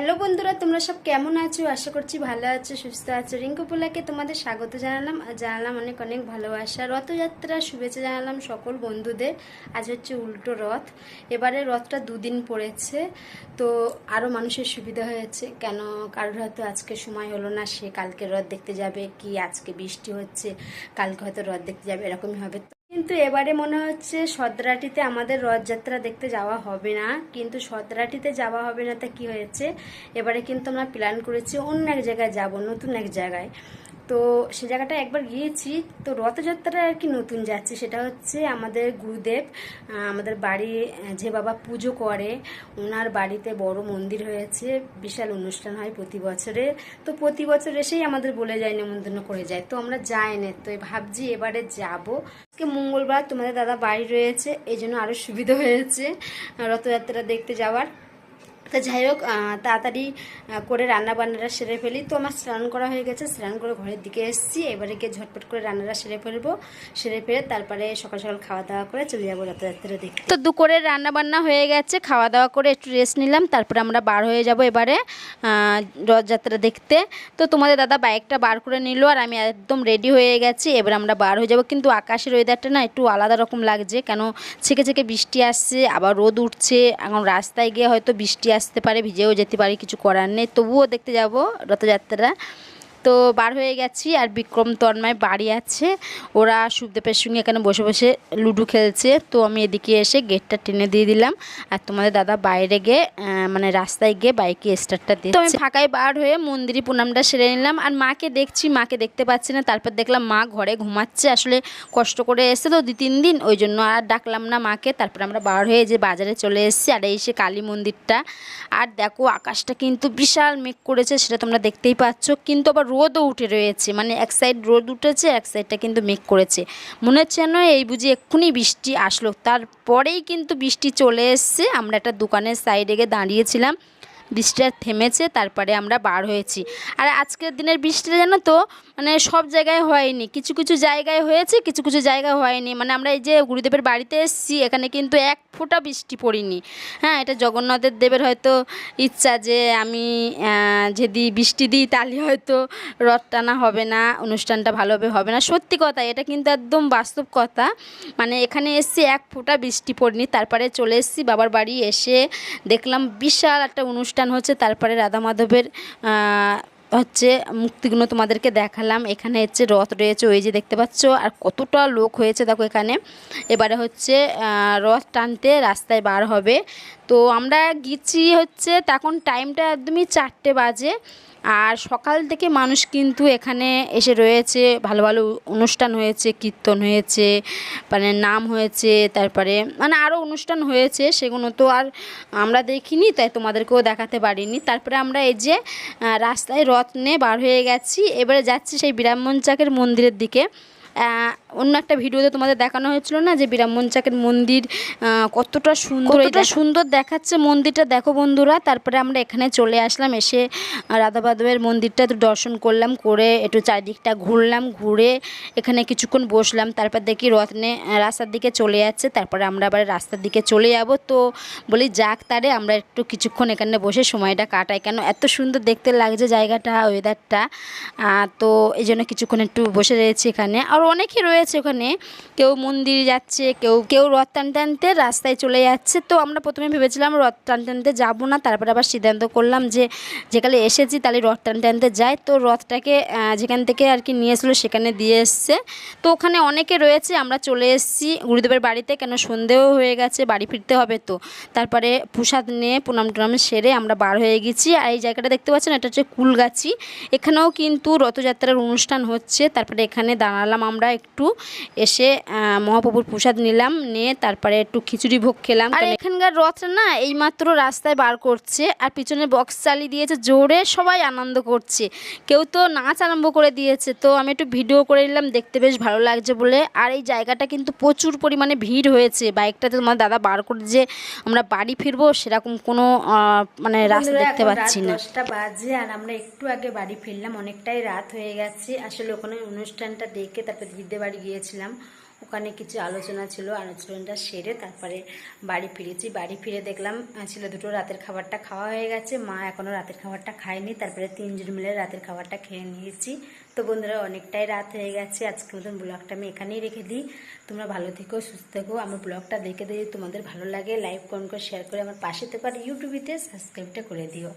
Hello বন্ধুরা, তোমরা সব কেমন আছো? আশা করছি ভালো আছো, সুস্থ আছো। রিঙ্কু পোলাকে তোমাদের স্বাগত জানালাম। আর জানালাম অনেক অনেক ভালোবাসা, রথযাত্রা শুভেচ্ছা জানালাম সকল বন্ধুদের। আজ হচ্ছে উল্টো রথ। এবারে রথটা দুদিন পড়েছে, তো আরও মানুষের সুবিধা হয়েছে। কেন কারোর হয়তো আজকে সময় হলো না, সে কালকে রথ দেখতে যাবে, কি আজকে বৃষ্টি হচ্ছে, কালকে হয়তো রথ দেখতে যাবে, এরকমই হবে। কিন্তু এবারে মনে হচ্ছে সদরাটিতে আমাদের রথযাত্রা দেখতে যাওয়া হবে না। কিন্তু সদরাটিতে যাওয়া হবে না তা কি হয়েছে? এবারে কিন্তু আমরা প্ল্যান করেছি অন্য এক জায়গায় যাব, নতুন এক জায়গায়। তো সে জায়গাটা একবার গিয়েছি। তো রথযাত্রা আর কি নতুন যাচ্ছে, সেটা হচ্ছে আমাদের গুরুদেব আমাদের বাড়ি যে বাবা পুজো করে, ওনার বাড়িতে বড় মন্দির হয়েছে, বিশাল অনুষ্ঠান হয় প্রতি বছরে। তো প্রতি বছর এসেই আমাদের বলে যায়, নেমন্তন্ন করে যায়। তো আমরা যাই না, তো ভাবছি এবারে যাব। আজকে মঙ্গলবার, তোমাদের দাদা বাড়ি রয়েছে, এই জন্য আরও সুবিধা হয়েছে রথযাত্রা দেখতে যাওয়ার। তো যাই হোক তাড়াতাড়ি করে রান্না বান্নাটা সেরে ফেলি। তো আমার স্নান করা হয়ে গেছে, স্নান করে ঘরের দিকে এসেছি। এবারে গিয়ে ঝটপট করে রান্নাটা সেরে ফেলব। সেরে ফেলে তারপরে সকাল সকাল খাওয়া দাওয়া করে চলে যাব রথযাত্রা দেখতে তো দুপুরে রান্না বান্না হয়ে গেছে, খাওয়া দাওয়া করে একটু রেস্ট নিলাম, তারপরে আমরা বার হয়ে যাব এবারে রথযাত্রা দেখতে। তো তোমাদের দাদা বাইকটা বার করে নিল আর আমি একদম রেডি হয়ে গেছি। এবার আমরা বার হয়ে যাব। কিন্তু আকাশের ওয়েদারটা না একটু আলাদা রকম লাগছে, কেন ছেকে ছেকে বৃষ্টি আসছে, আবার রোদ উঠছে। এখন রাস্তায় গিয়ে হয়তো বৃষ্টি আসতে পারে ভিজেও যেতে পারে কিছু করার নেই। তবুও দেখতে যাব রথযাত্রা তো বার হয়ে গেছি আর বিক্রম তন্ময় বাড়ি আছে। ওরা সুখদেবের সঙ্গে এখানে বসে বসে লুডো খেলছে। তো আমি এদিকে এসে গেটটা টেনে দিয়ে দিলাম। আর তোমাদের দাদা বাইরে গিয়ে মানে রাস্তায় গিয়ে বাইকে স্টার্টটা দিয়ে তো আমি ফাঁকায় বার হয়ে মন্দিরে প্রণামটা সেরে নিলাম। আর মাকে দেখছি মাকে দেখতে পাচ্ছি না। তারপর দেখলাম মা ঘরে ঘুমাচ্ছে। আসলে কষ্ট করে এসে তো দু তিন দিন। ওই জন্য আর ডাকলাম না মাকে। তারপর আমরা বার হয়ে যে বাজারে চলে এসেছি। আর এই সে কালী মন্দিরটা। আর দেখো আকাশটা কিন্তু বিশাল মেঘ করেছে সেটা তোমরা দেখতেই পাচ্ছ। কিন্তু আবার রোদও উঠে রয়েছে মানে এক সাইড রোদ উঠেছে, এক সাইডটা কিন্তু মেঘ করেছে। মনে হচ্ছে না এই বুঝি এক্ষুনি বৃষ্টি আসলো। তারপরেই কিন্তু বৃষ্টি চলে এসছে। আমরা একটা দোকানের সাইডে গিয়ে দাঁড়িয়েছিলাম। বৃষ্টিটা থেমেছে, তারপরে আমরা বার হয়েছি। আর আজকের দিনের বৃষ্টিটা জানো তো মানে সব জায়গায় হয়নি। কিছু কিছু জায়গায় হয়েছে, কিছু কিছু জায়গায় হয়নি। মানে আমরা এই যে গুরুদেবের বাড়িতে এসেছি, এখানে কিন্তু এক ফোঁটা বৃষ্টি পড়িনি। হ্যাঁ এটা জগন্নাথের দেবের হয়তো ইচ্ছা যে আমি যদি বৃষ্টি দিই, তাহলে হয়তো রথ টানা হবে না, অনুষ্ঠানটা ভালোভাবে হবে না। সত্যি কথা, এটা কিন্তু একদম বাস্তব কথা। মানে এখানে এসছি, এক ফোঁটা বৃষ্টি পড়েনি। তারপরে চলে এসেছি, বাবার বাড়ি এসে দেখলাম বিশাল একটা অনুষ্ঠান হচ্ছে, তারপরে রাধা মাধবের হচ্ছে মুক্তিগুলো তোমাদেরকে দেখালাম। এখানে হচ্ছে রথ রয়েছে, ওই যে দেখতে পাচ্ছ, আর কতটা লোক হয়েছে দেখো এখানে। এবারে হচ্ছে রথ টানতে রাস্তায় বার হবে। তো আমরা গেছি হচ্ছে, তখন টাইমটা একদমই চারটে বাজে। আর সকাল থেকে মানুষ কিন্তু এখানে এসে রয়েছে, ভালো ভালো অনুষ্ঠান হয়েছে, কীর্তন হয়েছে মানে নাম হয়েছে, তারপরে মানে আরও অনুষ্ঠান হয়েছে, সেগুলো তো আর আমরা দেখিনি, তাই তোমাদেরকেও দেখাতে পারিনি। তারপরে আমরা এই যে রাস্তায় রথ নিয়ে বার হয়ে গেছি, এবারে যাচ্ছি সেই বিরামন চাকের মন্দিরের দিকে। অন্য একটা ভিডিওতে তোমাদের দেখানো হয়েছিল না যে বিরামন চাকের মন্দির কতটা সুন্দর কতটা সুন্দর দেখাচ্ছে মন্দিরটা। দেখো বন্ধুরা, তারপরে আমরা এখানে চলে আসলাম, এসে রাধা মাধবের মন্দিরটা একটু দর্শন করলাম, করে একটু চারিদিকটা ঘুরলাম, ঘুরে এখানে কিছুক্ষণ বসলাম, তারপর দেখি রত্নে রাস্তার দিকে চলে যাচ্ছে, তারপরে আমরা আবার রাস্তার দিকে চলে যাব। তো বলি যাক তারে, আমরা একটু কিছুক্ষণ এখানে বসে সময়টা কাটাই। কেন এত সুন্দর দেখতে লাগছে জায়গাটা ওয়েদারটা তো এই জন্য কিছুক্ষণ একটু বসে রয়েছে এখানে। আর অনেকেই রয়েছে ওখানে। কেউ মন্দিরে যাচ্ছে, কেউ কেউ রথ টানতে টানতে রাস্তায় চলে যাচ্ছে। তো আমরা প্রথমে ভেবেছিলাম রথ টানতে টানতে যাব না, তারপরে আবার সিদ্ধান্ত করলাম যে যেখানে এসেছি তাহলে রথ টানতে টানতে যাই। তো রথটাকে যেখান থেকে আর কি নিয়ে এসলো সেখানে দিয়ে এসছে। তো ওখানে অনেকে রয়েছে, আমরা চলে এসেছি। গুরুদেবের বাড়িতে কেন সন্ধেও হয়ে গেছে, বাড়ি ফিরতে হবে তো। তারপরে প্রসাদ নিয়ে প্রণাম টুনাম সেরে আমরা বার হয়ে গেছি। আর এই জায়গাটা দেখতে পাচ্ছেন, এটা হচ্ছে কুলগাছি। এখানেও কিন্তু রথযাত্রার অনুষ্ঠান হচ্ছে। তারপরে এখানে দাঁড়ালাম আমরা একটু এসে মহাপ্রভুর প্রসাদ নিলাম নিয়ে তারপরে একটু খিচুড়ি ভোগ খেলাম। আর এখানকার রথটা না এইমাত্র রাস্তায় বার করছে আর পিছনে বক্স চালিয়ে দিয়েছে জোরে সবাই আনন্দ করছে। কেউ তো নাচ আরম্ভ করে দিয়েছে তো আমি একটু ভিডিও করে নিলাম দেখতে বেশ ভালো লাগছে বলে। আর এই জায়গাটা কিন্তু প্রচুর পরিমাণে ভিড় হয়েছে বাইকটাতে তোমার দাদা বার করে যে আমরা বাড়ি ফিরবো সেরকম কোনো মানে রাস্তা দেখতে পাচ্ছি না। দশটা বাজে আর আমরা একটু আগে বাড়ি ফিরলাম অনেকটাই রাত হয়ে গেছে। আসলে ওখানে অনুষ্ঠানটা দেখে তারপর দিদিদের বাড়ি গিয়েছিলাম। ওখানে কিছু আলোচনা ছিল, আলোচনাটা সেরে তারপরে বাড়ি ফিরেছি। বাড়ি ফিরে দেখলাম ছিল দুটো রাতের খাবারটা খাওয়া হয়ে গেছে। মা এখনও রাতের খাবারটা খায়নি। তারপরে তিনজন মিলে রাতের খাবারটা খেয়ে নিয়েছি। তো বন্ধুরা, অনেকটাই রাত হয়ে গেছে। আজকের মতন ব্লগটা আমি এখানেই রেখে দিই। তোমরা ভালো থেকো, সুস্থ থেকো। আমার ব্লগটা দেখে দিয়ে তোমাদের ভালো লাগে, লাইক, কমেন্ট করে শেয়ার করে আমার পাশে থেকো। আর ইউটিউবেতে সাবস্ক্রাইবটা করে দিও।